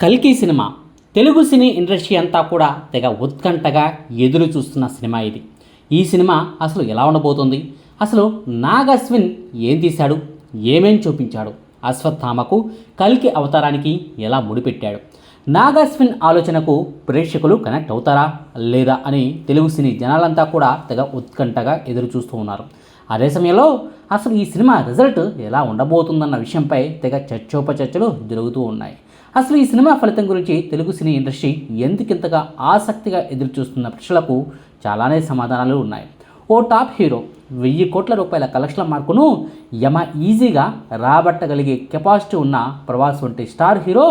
కల్కి cinema. Telugu cine industry అంతా కూడా తెగ ఉత్కంఠగా ఎదురు చూస్తున్న సినిమా ఇది. ఈ సినిమా అసలు ఎలా ఉండబోతుంది? అసలు నాగస్విన్ ఏం తీశాడు? ఏమేం చూపించాడు? అశ్వత్థామకు కల్కి అవతారానికి ఎలా ముడిపెట్టాడు? నాగాస్విన్ ఆలోచనకు ప్రేక్షకులు కనెక్ట్ అవుతారా లేదా అని తెలుగు సినీ జనాలంతా కూడా తెగ ఉత్కంఠగా ఎదురు చూస్తూ ఉన్నారు. అదే సమయంలో అసలు ఈ సినిమా రిజల్ట్ ఎలా ఉండబోతుందన్న విషయంపై తెగ చర్చోపచర్చలు జరుగుతూ ఉన్నాయి. అసలు ఈ సినిమా ఫలితం గురించి తెలుగు సినీ ఇండస్ట్రీ ఎందుకింతగా ఆసక్తిగా ఎదురు చూస్తున్న ప్రశ్నలకు చాలానే సమాధానాలు ఉన్నాయి. ఓ టాప్ హీరో వెయ్యి కోట్ల రూపాయల కలెక్షన్ల మార్కును యమ ఈజీగా రాబట్టగలిగే కెపాసిటీ ఉన్న ప్రభాస్ వంటి స్టార్ హీరో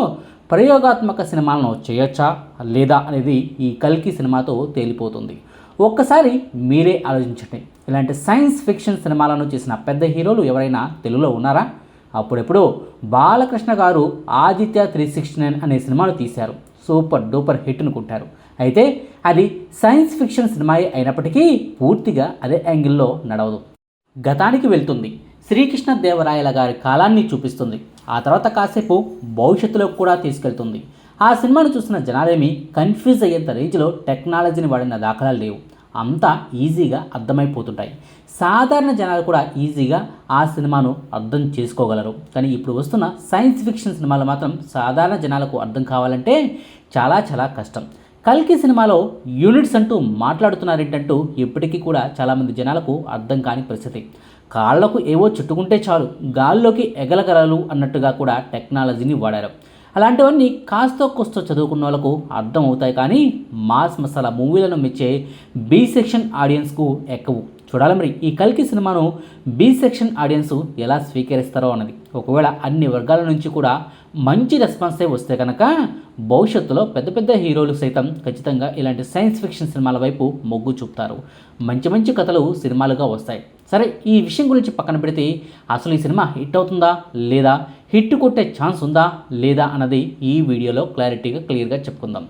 ప్రయోగాత్మక సినిమాలను చేయొచ్చా లేదా అనేది ఈ కల్కి సినిమాతో తేలిపోతుంది. ఒక్కసారి మీరే ఆలోచించండి. ఇలాంటి సైన్స్ ఫిక్షన్ సినిమాలను చేసిన పెద్ద హీరోలు ఎవరైనా తెలుగులో ఉన్నారా? అప్పుడెప్పుడు బాలకృష్ణ గారు ఆదిత్య త్రీ సిక్స్టీ నైన్ అనే సినిమాను తీశారు. సూపర్ డూపర్ హిట్ను అనుకుంటారు అయితే అది సైన్స్ ఫిక్షన్ సినిమాయే అయినప్పటికీ పూర్తిగా అదే యాంగిల్లో నడవదు. గతానికి వెళ్తుంది. శ్రీకృష్ణ దేవరాయల గారి కాలాన్ని చూపిస్తుంది. ఆ తర్వాత కాసేపు భవిష్యత్తులోకి కూడా తీసుకెళ్తుంది. ఆ సినిమాను చూసిన జనాలేమి కన్ఫ్యూజ్ అయ్యేంత రేంజ్లో టెక్నాలజీని వాడిన దాఖలాలు లేవు. అంతా ఈజీగా అర్థమైపోతుంటాయి. సాధారణ జనాలు కూడా ఈజీగా ఆ సినిమాను అర్థం చేసుకోగలరు. కానీ ఇప్పుడు వస్తున్న సైన్స్ ఫిక్షన్ సినిమాలు మాత్రం సాధారణ జనాలకు అర్థం కావాలంటే చాలా చాలా కష్టం. కల్కి సినిమాలో యూనిట్స్ అంటూ మాట్లాడుతున్నారేంటంటూ ఇప్పటికీ కూడా చాలామంది జనాలకు అర్థం కాని పరిస్థితి. కాళ్ళకు ఏవో చుట్టుకుంటే చాలు గాల్లోకి ఎగలగలలు అన్నట్టుగా కూడా టెక్నాలజీని వాడారు. అలాంటివన్నీ కాస్త కొస్తో చదువుకున్న వాళ్ళకు అర్థం అవుతాయి కానీ మాస్ మసాలా మూవీలను మెచ్చే బి సెక్షన్ ఆడియన్స్కు ఎక్కవు. చూడాలి మరి ఈ కల్కి సినిమాను బి సెక్షన్ ఆడియన్స్ ఎలా స్వీకరిస్తారో అన్నది. ఒకవేళ అన్ని వర్గాల నుంచి కూడా మంచి రెస్పాన్సే వస్తే కనుక భవిష్యత్తులో పెద్ద పెద్ద హీరోలు సైతం ఖచ్చితంగా ఇలాంటి సైన్స్ ఫిక్షన్ సినిమాల వైపు మొగ్గు చూపుతారు. మంచి మంచి కథలు సినిమాలుగా వస్తాయి. సరే ఈ విషయం గురించి పక్కన పెడితే అసలు ఈ సినిమా హిట్ అవుతుందా లేదా? హిట్ కొట్టే ఛాన్స్ ఉందా లేదా అన్నది ఈ వీడియోలో క్లారిటీగా క్లియర్గా చెప్పుకుందాం.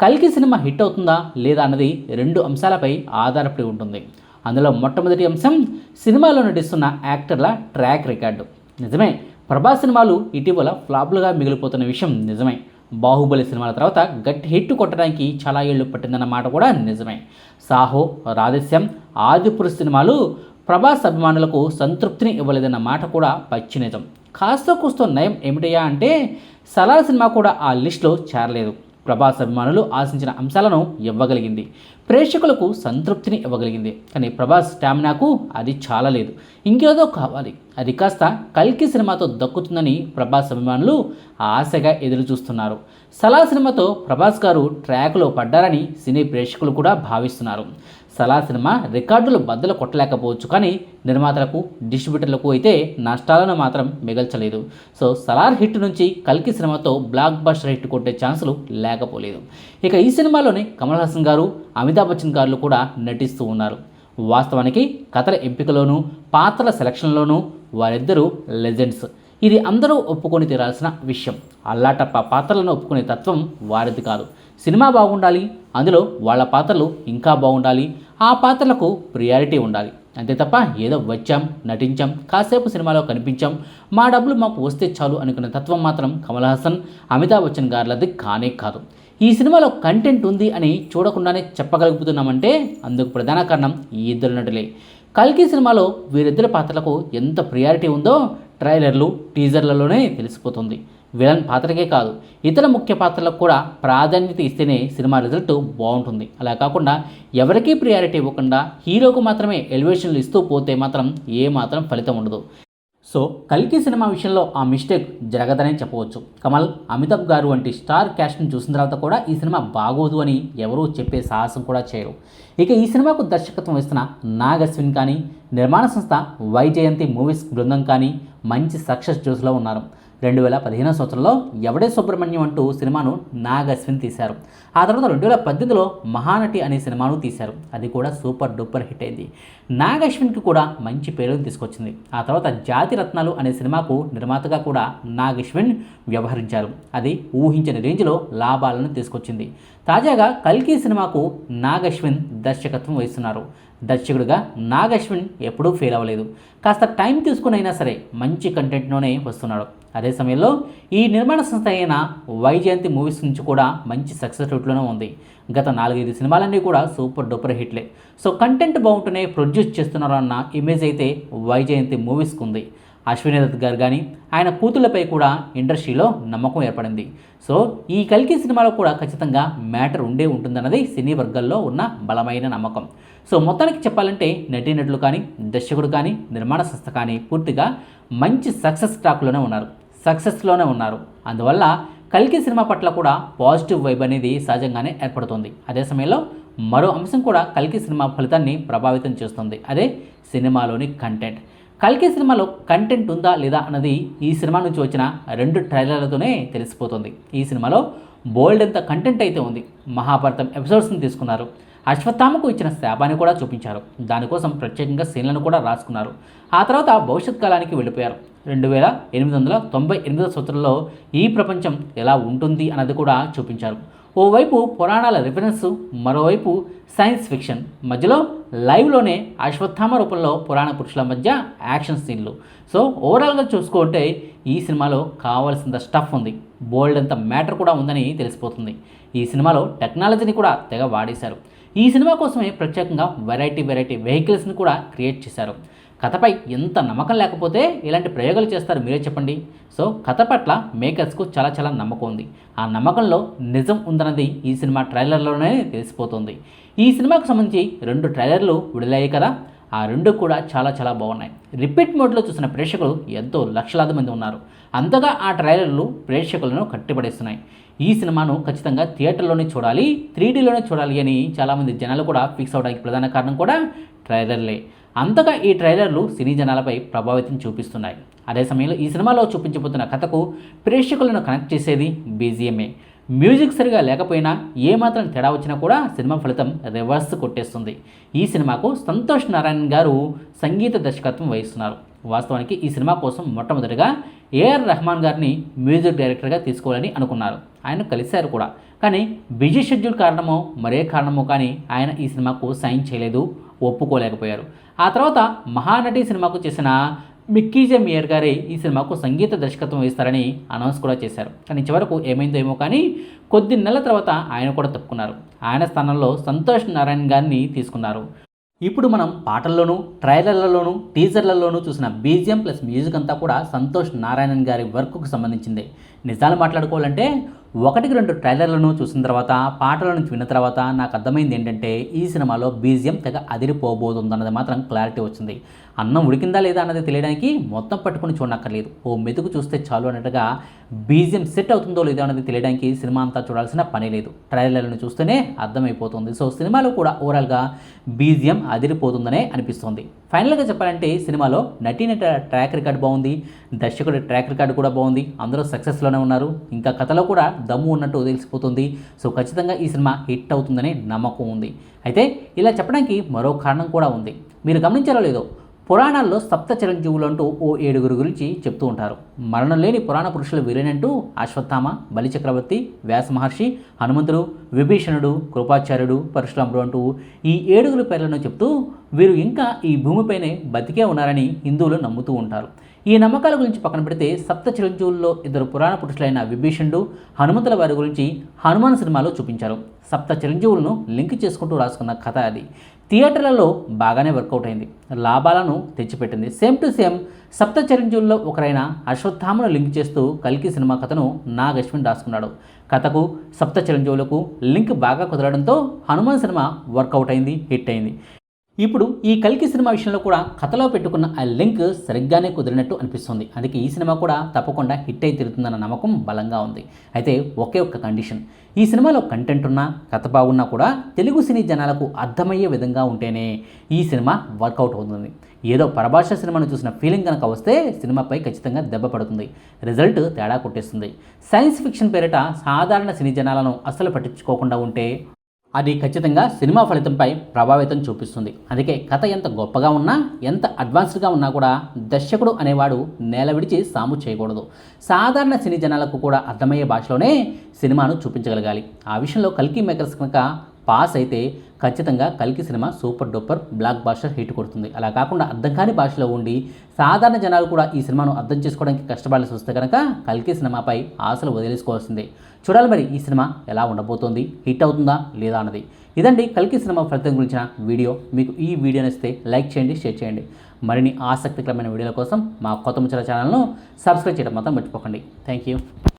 కల్కి సినిమా హిట్ అవుతుందా లేదా అన్నది రెండు అంశాలపై ఆధారపడి ఉంటుంది. అందులో మొట్టమొదటి అంశం సినిమాలో నటిస్తున్న యాక్టర్ల ట్రాక్ రికార్డు. నిజమే ప్రభాస్ సినిమాలు ఇటీవల ఫ్లాప్లుగా మిగిలిపోతున్న విషయం నిజమే. బాహుబలి సినిమాల తర్వాత గట్టి హిట్ కొట్టడానికి చాలా ఏళ్ళు పట్టిందన్న మాట కూడా నిజమే. సాహో రాధస్యం ఆదిపురుష్ సినిమాలు ప్రభాస్ అభిమానులకు సంతృప్తిని ఇవ్వలేదన్న మాట కూడా పచ్చి నిజం. కాస్త కూస్తో నయం ఏమిటయ్యా అంటే సలార్ సినిమా కూడా ఆ లిస్టులో చేరలేదు. ప్రభాస్ అభిమానులు ఆశించిన అంశాలను ఇవ్వగలిగింది. ప్రేక్షకులకు సంతృప్తిని ఇవ్వగలిగింది. కానీ ప్రభాస్ స్టామినాకు అది చాలా లేదు ఇంకేదో కావాలి. అది కాస్త కల్కి సినిమాతో దక్కుతుందని ప్రభాస్ అభిమానులు ఆశగా ఎదురు చూస్తున్నారు సలా సినిమాతో ప్రభాస్ గారు ట్రాక్లో పడ్డారని సినీ ప్రేక్షకులు కూడా భావిస్తున్నారు. సలా సినిమా రికార్డులు బద్దలు కొట్టలేకపోవచ్చు కానీ నిర్మాతలకు డిస్ట్రిబ్యూటర్లకు అయితే నష్టాలను మాత్రం మిగల్చలేదు. సో సలార్ హిట్ నుంచి కల్కి సినిమాతో బ్లాక్ బస్టర్ హిట్ కొట్టే ఛాన్సులు లేకపోలేదు. ఇక ఈ సినిమాలోనే కమల్ హాసన్ గారు అమితాబ్ బచ్చన్ గారు కూడా నటిస్తూ ఉన్నారు. వాస్తవానికి కథల ఎంపికలోనూ పాత్రల సెలక్షన్లోనూ వారిద్దరూ లెజెండ్స్. ఇది అందరూ ఒప్పుకొని తీరాల్సిన విషయం. అల్లాటప్ప పాత్రలను ఒప్పుకునే తత్వం వారిది కాదు. సినిమా బాగుండాలి అందులో వాళ్ళ పాత్రలు ఇంకా బాగుండాలి ఆ పాత్రలకు ప్రియారిటీ ఉండాలి. అంతే తప్ప ఏదో వచ్చాం నటించాం కాసేపు సినిమాలో కనిపించాం మా డబ్బులు మాకు వస్తే చాలు అనుకున్న తత్వం మాత్రం కమల్ హాసన్ అమితాబ్ బచ్చన్ గారులది కానే కాదు. ఈ సినిమాలో కంటెంట్ ఉంది అని చూడకుండానే చెప్పగలుగుతున్నామంటే అందుకు ప్రధాన కారణం ఈ ఇద్దరు నటులే. కల్కి సినిమాలో వీరిద్దరి పాత్రలకు ఎంత ప్రియారిటీ ఉందో ట్రైలర్లు టీజర్లలోనే తెలిసిపోతుంది. విలన్ పాత్రకే కాదు ఇతర ముఖ్య పాత్రలకు కూడా ప్రాధాన్యత ఇస్తేనే సినిమా రిజల్ట్ బాగుంటుంది. అలా కాకుండా ఎవరికీ ప్రియారిటీ ఇవ్వకుండా హీరోకు మాత్రమే ఎలివేషన్లు ఇస్తూ పోతే మాత్రం ఏమాత్రం ఫలితం ఉండదు. సో కల్కి సినిమా విషయంలో ఆ మిస్టేక్ జరగదనే చెప్పవచ్చు. కమల్ అమితాబ్ గారు వంటి స్టార్ క్యాస్ట్ని చూసిన తర్వాత కూడా ఈ సినిమా బాగోదు అని ఎవరూ చెప్పే సాహసం కూడా చేయరు. ఇక ఈ సినిమాకు దర్శకత్వం వస్తున్న నాగ్ అశ్విన్ కానీ నిర్మాణ సంస్థ వైజయంతి మూవీస్ బృందం కానీ మంచి సక్సెస్ జ్యూస్లో ఉన్నారు. రెండు వేల పదిహేనో సంవత్సరంలో ఎవడే సుబ్రహ్మణ్యం అంటూ సినిమాను నాగ్ అశ్విన్ తీశారు. ఆ తర్వాత రెండు వేల పద్దెనిమిదిలో మహానటి అనే సినిమాను తీశారు. అది కూడా సూపర్ డూపర్ హిట్ అయింది. నాగ్ అశ్విన్కి కూడా మంచి పేరును తీసుకొచ్చింది. ఆ తర్వాత జాతి రత్నాలు అనే సినిమాకు నిర్మాతగా కూడా నాగ్ అశ్విన్ వ్యవహరించారు. అది ఊహించని రేంజ్లో లాభాలను తీసుకొచ్చింది. తాజాగా కల్కి సినిమాకు నాగశ్విన్ దర్శకత్వం వహిస్తున్నారు. దర్శకుడిగా నాగశ్విన్ ఎప్పుడూ ఫెయిల్ అవ్వలేదు. కాస్త టైం తీసుకుని అయినా సరే మంచి కంటెంట్లోనే వస్తున్నాడు. అదే సమయంలో ఈ నిర్మాణ సంస్థ అయిన వైజయంతి మూవీస్ నుంచి కూడా మంచి సక్సెస్ రేట్లోనే ఉంది. గత నాలుగైదు సినిమాలన్నీ కూడా సూపర్ డూపర్ హిట్లే. సో కంటెంట్ బాగుంటూనే ప్రొడ్యూస్ చేస్తున్నారు అన్న ఇమేజ్ అయితే వైజయంతి మూవీస్కి ఉంది అశ్విని దత్ గారు కానీ ఆయన కూతుళ్ళపై కూడా ఇండస్ట్రీలో నమ్మకం ఏర్పడింది. సో ఈ కల్కి సినిమాలో కూడా ఖచ్చితంగా మ్యాటర్ ఉండే ఉంటుందన్నది సినీ వర్గాల్లో ఉన్న బలమైన నమ్మకం. సో మొత్తానికి చెప్పాలంటే నటీనటులు కానీ దర్శకుడు కానీ నిర్మాణ సంస్థ కానీ పూర్తిగా మంచి సక్సెస్ ట్రాక్లోనే ఉన్నారు. సక్సెస్లోనే ఉన్నారు. అందువల్ల కల్కి సినిమా పట్ల కూడా పాజిటివ్ వైబ్ అనేది సహజంగానే ఏర్పడుతుంది. అదే సమయంలో మరో అంశం కూడా కల్కి సినిమా ఫలితాన్ని ప్రభావితం చేస్తుంది. అదే సినిమాలోని కంటెంట్. కల్కి సినిమాలో కంటెంట్ ఉందా లేదా అన్నది ఈ సినిమా నుంచి వచ్చిన రెండు ట్రైలర్లతోనే తెలిసిపోతుంది. ఈ సినిమాలో బోల్డ్ ఎంత కంటెంట్ అయితే ఉంది మహాభారతం ఎపిసోడ్స్ని తీసుకున్నారు. అశ్వత్థామకు ఇచ్చిన శాపాన్ని కూడా చూపించారు. దానికోసం ప్రత్యేకంగా సీన్లను కూడా రాసుకున్నారు. ఆ తర్వాత భవిష్యత్ కాలానికి వెళ్ళిపోయారు. రెండు వేల ఎనిమిది వందల తొంభై ఎనిమిదో సంవత్సరంలో ఈ ప్రపంచం ఎలా ఉంటుంది అన్నది కూడా చూపించారు. ఓవైపు పురాణాల రిఫరెన్స్ మరోవైపు సైన్స్ ఫిక్షన్ మధ్యలో లైవ్లోనే అశ్వత్థామ రూపంలో పురాణ పురుషుల మధ్య యాక్షన్ సీన్లు సో ఓవరాల్గా చూసుకుంటే ఈ సినిమాలో కావాల్సినంత స్టఫ్ ఉంది. బోల్డ్ అంత మ్యాటర్ కూడా ఉందని తెలిసిపోతుంది. ఈ సినిమాలో టెక్నాలజీని కూడా తెగ వాడేశారు. ఈ సినిమా కోసమే ప్రత్యేకంగా వెరైటీ వెరైటీ వెహికల్స్ని కూడా క్రియేట్ చేశారు. కథపై ఎంత నమ్మకం లేకపోతే ఇలాంటి ప్రయోగాలు చేస్తారు మీరే చెప్పండి. సో కథ పట్ల మేకర్స్కు చాలా చాలా నమ్మకం ఉంది. ఆ నమ్మకంలో నిజం ఉందన్నది ఈ సినిమా ట్రైలర్లోనే తెలిసిపోతుంది. ఈ సినిమాకు సంబంధించి రెండు ట్రైలర్లు విడుదలయ్యాయి కదా ఆ రెండు కూడా చాలా చాలా బాగున్నాయి. రిపీట్ మోడ్లో చూసిన ప్రేక్షకులు ఎంతో లక్షలాది మంది ఉన్నారు. అంతగా ఆ ట్రైలర్లు ప్రేక్షకులను కట్టిపడేస్తున్నాయి. ఈ సినిమాను ఖచ్చితంగా థియేటర్లోనే చూడాలి త్రీడీలోనే చూడాలి అని చాలామంది జనాలు కూడా ఫిక్స్ అవడానికి ప్రధాన కారణం కూడా ట్రైలర్లే. అంతగా ఈ ట్రైలర్లు సినీ జనాలపై ప్రభావితం చూపిస్తున్నాయి. అదే సమయంలో ఈ సినిమాలో చూపించబోతున్న కథకు ప్రేక్షకులను కనెక్ట్ చేసేది బీజిఎంఏ. మ్యూజిక్ సరిగా లేకపోయినా ఏమాత్రం తేడా వచ్చినా కూడా సినిమా ఫలితం రివర్స్ కొట్టేస్తుంది. ఈ సినిమాకు సంతోష్ నారాయణ్ గారు సంగీత దర్శకత్వం వహిస్తున్నారు. వాస్తవానికి ఈ సినిమా కోసం మొట్టమొదటిగా ఏఆర్ రెహమాన్ గారిని మ్యూజిక్ డైరెక్టర్గా తీసుకోవాలని అనుకున్నారు. ఆయన కలిశారు కూడా. కానీ బిజీ షెడ్యూల్ కారణమో మరే కారణమో కానీ ఆయన ఈ సినిమాకు సైన్ చేయలేదు. ఒప్పుకోలేకపోయారు. ఆ తర్వాత మహానటి సినిమాకు చేసిన మిక్కీజే మియర్ గారే ఈ సినిమాకు సంగీత దర్శకత్వం వహిస్తారని అనౌన్స్ కూడా చేశారు. కానీ చివరకు ఏమైందో ఏమో కానీ కొద్ది నెలల తర్వాత ఆయన కూడా తప్పుకున్నారు. ఆయన స్థానంలో సంతోష్ నారాయణ్ గారిని తీసుకున్నారు. ఇప్పుడు మనం పాటల్లోనూ ట్రైలర్లలోనూ టీజర్లలోనూ చూసిన బీజిఎం ప్లస్ మ్యూజిక్ అంతా కూడా సంతోష్ నారాయణన్ గారి వర్క్కు సంబంధించింది. నిజాలు మాట్లాడుకోవాలంటే ఒకటికి రెండు ట్రైలర్లను చూసిన తర్వాత పాటలను విన్న తర్వాత నాకు అర్థమైంది ఏంటంటే ఈ సినిమాలో బీజియం తెగ అదిరిపోబోతుంది అన్నది మాత్రం క్లారిటీ వచ్చింది. అన్నం ఉడికిందా లేదా అన్నది తెలియడానికి మొత్తం పట్టుకుని చూడనక్కర్లేదు. ఓ మెతుకు చూస్తే చాలు అన్నట్టుగా బీజియం సెట్ అవుతుందో లేదో అన్నది తెలియడానికి సినిమా అంతా చూడాల్సిన పని లేదు. ట్రైలర్లను చూస్తేనే అర్థమైపోతుంది. సో సినిమాలో కూడా ఓవరాల్గా బీజియం అదిరిపోతుందనే అనిపిస్తుంది. ఫైనల్గా చెప్పాలంటే సినిమాలో నటీనట ట్రాక్ రికార్డ్ బాగుంది. దర్శకుడి ట్రాక్ రికార్డ్ కూడా బాగుంది. అందరూ సక్సెస్లోనే ఉన్నారు. ఇంకా కథలో కూడా దమ్ము ఉన్నట్టు తెలిసిపోతుంది. సో ఖచ్చితంగా ఈ సినిమా హిట్ అవుతుందనే నమ్మకం ఉంది. అయితే ఇలా చెప్పడానికి మరో కారణం కూడా ఉంది. మీరు గమనించారో లేదో పురాణాల్లో సప్త చిరంజీవులు అంటూ ఓ ఏడుగురు గురించి చెప్తూ ఉంటారు. మరణం లేని పురాణ పురుషులు వీరేనంటూ అశ్వత్థామ బలిచక్రవర్తి వ్యాస మహర్షి హనుమంతుడు విభీషణుడు కృపాచార్యుడు పరశురాముడు అంటూ ఈ ఏడుగురు పేర్లను చెప్తూ వీరు ఇంకా ఈ భూమిపైనే బతికే ఉన్నారని హిందువులు నమ్ముతూ ఉంటారు. ఈ నమ్మకాల గురించి పక్కన పెడితే సప్త చిరంజీవుల్లో ఇద్దరు పురాణ పురుషులైన విభీషణుడు హనుమంతుల వారి గురించి హనుమాన్ సినిమాలో చూపించారు. సప్త చిరంజీవులను లింక్ చేసుకుంటూ రాసుకున్న కథ అది. థియేటర్లలో బాగానే వర్కౌట్ అయింది. లాభాలను తెచ్చిపెట్టింది. సేమ్ టు సేమ్ సప్త చిరంజీవుల్లో ఒకరైన అశ్వత్థామను లింక్ చేస్తూ కల్కి సినిమా కథను నాగ్ అశ్విన్ రాసుకున్నాడు. కథకు సప్త చిరంజీవులకు లింక్ బాగా కుదరడంతో హనుమాన్ సినిమా వర్కౌట్ అయింది హిట్ అయింది. ఇప్పుడు ఈ కల్కి సినిమా విషయంలో కూడా కథలో పెట్టుకున్న ఆ లింక్ సరిగ్గానే కుదిరినట్టు అనిపిస్తుంది. అందుకే ఈ సినిమా కూడా తప్పకుండా హిట్ అయి తిరుగుతుందన్న నమ్మకం బలంగా ఉంది. అయితే ఒకే ఒక్క కండిషన్. ఈ సినిమాలో కంటెంట్ ఉన్నా కథ బాగున్నా కూడా తెలుగు సినీ జనాలకు అర్థమయ్యే విధంగా ఉంటేనే ఈ సినిమా వర్కౌట్ అవుతుంది. ఏదో పరభాష సినిమాను చూసిన ఫీలింగ్ కనుక వస్తే సినిమాపై ఖచ్చితంగా దెబ్బ పడుతుంది. రిజల్ట్ తేడా కొట్టేస్తుంది. సైన్స్ ఫిక్షన్ పేరిట సాధారణ సినీ జనాలను అస్సలు పట్టించుకోకుండా ఉంటే అది ఖచ్చితంగా సినిమా ఫలితంపై ప్రభావితం చూపిస్తుంది. అందుకే కథ ఎంత గొప్పగా ఉన్నా ఎంత అడ్వాన్స్డ్గా ఉన్నా కూడా దర్శకుడు అనేవాడు నేల విడిచి సాము చేయకూడదు. సాధారణ సినీ జనాలకు కూడా అర్థమయ్యే భాషలోనే సినిమాను చూపించగలగాలి. ఆ విషయంలో కల్కి మేకర్స్ కనుక పాస్ అయితే ఖచ్చితంగా కల్కి సినిమా super duper blockbuster hit కొడుతుంది. అలా కాకుండా అర్థం కాని భాషలో ఉండి సాధారణ జనాలు కూడా ఈ సినిమాను అర్థం చేసుకోవడానికి కష్టపడాల్సి వస్తే కనుక కల్కి సినిమాపై ఆశలు వదిలేసుకోవాల్సిందే. చూడాలి మరి ఈ సినిమా ఎలా ఉండబోతోంది? హిట్ అవుతుందా లేదా అన్నది. ఇదండి కల్కి సినిమా ఫలితం గురించిన వీడియో. మీకు ఈ వీడియో నచ్చితే లైక్ చేయండి షేర్ చేయండి. మరిన్ని ఆసక్తికరమైన వీడియోల కోసం మా కొత్త ముచ్చల ఛానల్ను సబ్స్క్రైబ్ చేయడం మాత్రం మర్చిపోకండి. Thank you